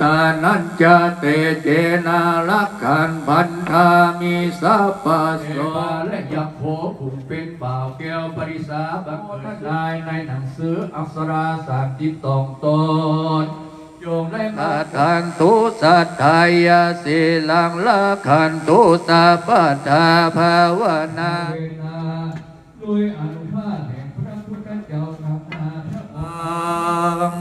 ตานัญจะเตเจนาลักขันพันธามิสัพพโสและยักโขผุ่เป็นบ่าวแก้วปริสาบังเอิดในหนังสืออักษราสามจิตตองตนโยมได้มาทันตุสัตถายาสิลังละขันตุสัพพทาภาวนาด้วยอนุภาพแห่งพระพุทธเจ้าธรรมาทัง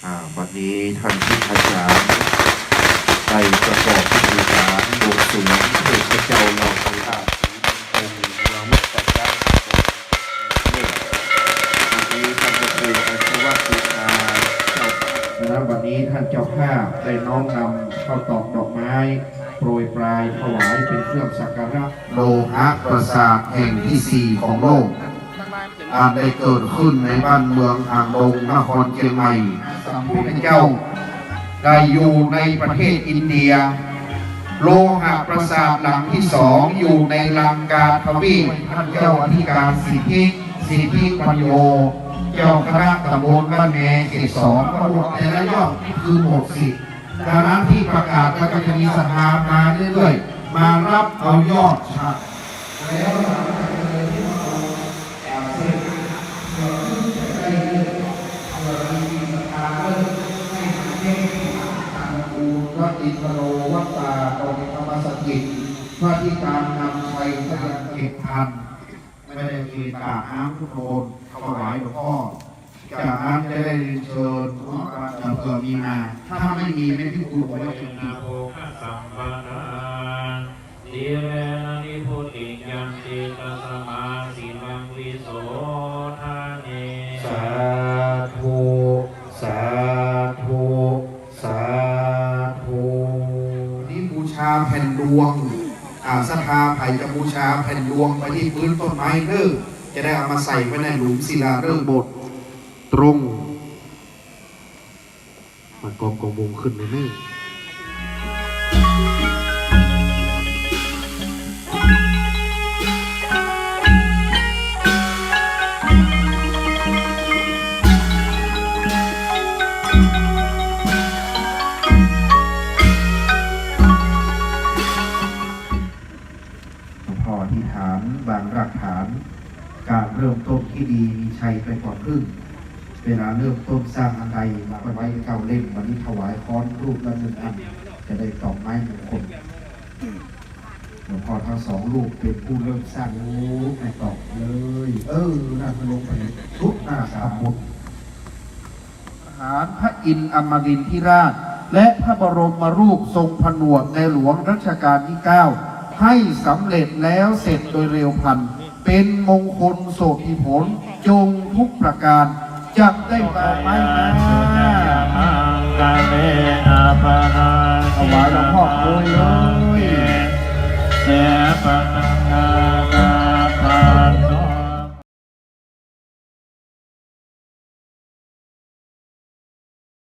อ่า วันนี้ท่านที่อาจาได้ประกอบพิธีการบวงสรวงเทพเจ้าเราพระองค์เราไม่ตัดจ้างวันนี้ท่านพระครูอาชีวะสุธาเจ้าแล้ววันนี้ท่านเจ้าภาพได้น้อมนำข้าวตอกดอกไม้โปรยปลายถวายเป็นเครื่องสักการะโลหะประสาทแห่งที่สี่ของโลกอาจได้เกิดขึ้นในบ้านเมืองอ่างดงนครเชียงใหม่ สัมพุทธเจ้า ได้อยู่ในประเทศอินเดีย โลหะประสาทหลังที่สองอยู่ในลังกาทวีปท่านเจ้าอธิการสิทธิสิทธิปัญโยเจ้าคณะตำบลบ้านแมเขตสองก็หมดแต่ละยอดคือหมดสิทธิ์ดังนั้นที่ประกาศแล้วก็จะมีสถามาเรื่อยๆมารับเอายอดชาแล้ว พระอินทโรวัตตาตรงธรรมสกิจพระที่การนำชัยสยังเก็บพันไม่ได้มีตาอ้างทุกโคนถวายหลวงพ่อจากนั้นจะได้เรียนเชิญพระอาจารย์เผื่อมีมา ถ้าไม่มีไม่ที่คุณบอกว่าจะมีโภคสังาแผ่นดวงอ่าศรัทธาไผ่จะบูชาแผ่นดวงไปที่พื้นต้นไม้เด้อจะได้เอามาใส่ไว้ในหลุมศิลาเริ่มบทตรง มันกองกองวงขึ้นเลยนี่ ป่อที่ฐานบางรากฐาน การเริ่มต้นที่ดีมีชัยไปก่อนพึ่ง เวลาเริ่มต้นสร้างอันใดมาไว้เก้าเล่มวันนี้ถวายค้อนรูปละหนึ่งอันจะได้ตอกไม้มงคลหลวงพ่อทั้งสองลูกเป็นผู้เริ่มสร้างโอ้ไม่ตอกเลย เออน่าจะลงไปทุกหน้าสามบุตรทหารพระอินทร์อมรินทิราช และพระบรมรูปทรงผนวกในหลวงรัชกาลที่ 9 ให้สำเร็จแล้วเสร็จโดยเร็วพัน เป็นมงคลโสติผล จงทุกประการจะได้มาไม่มามั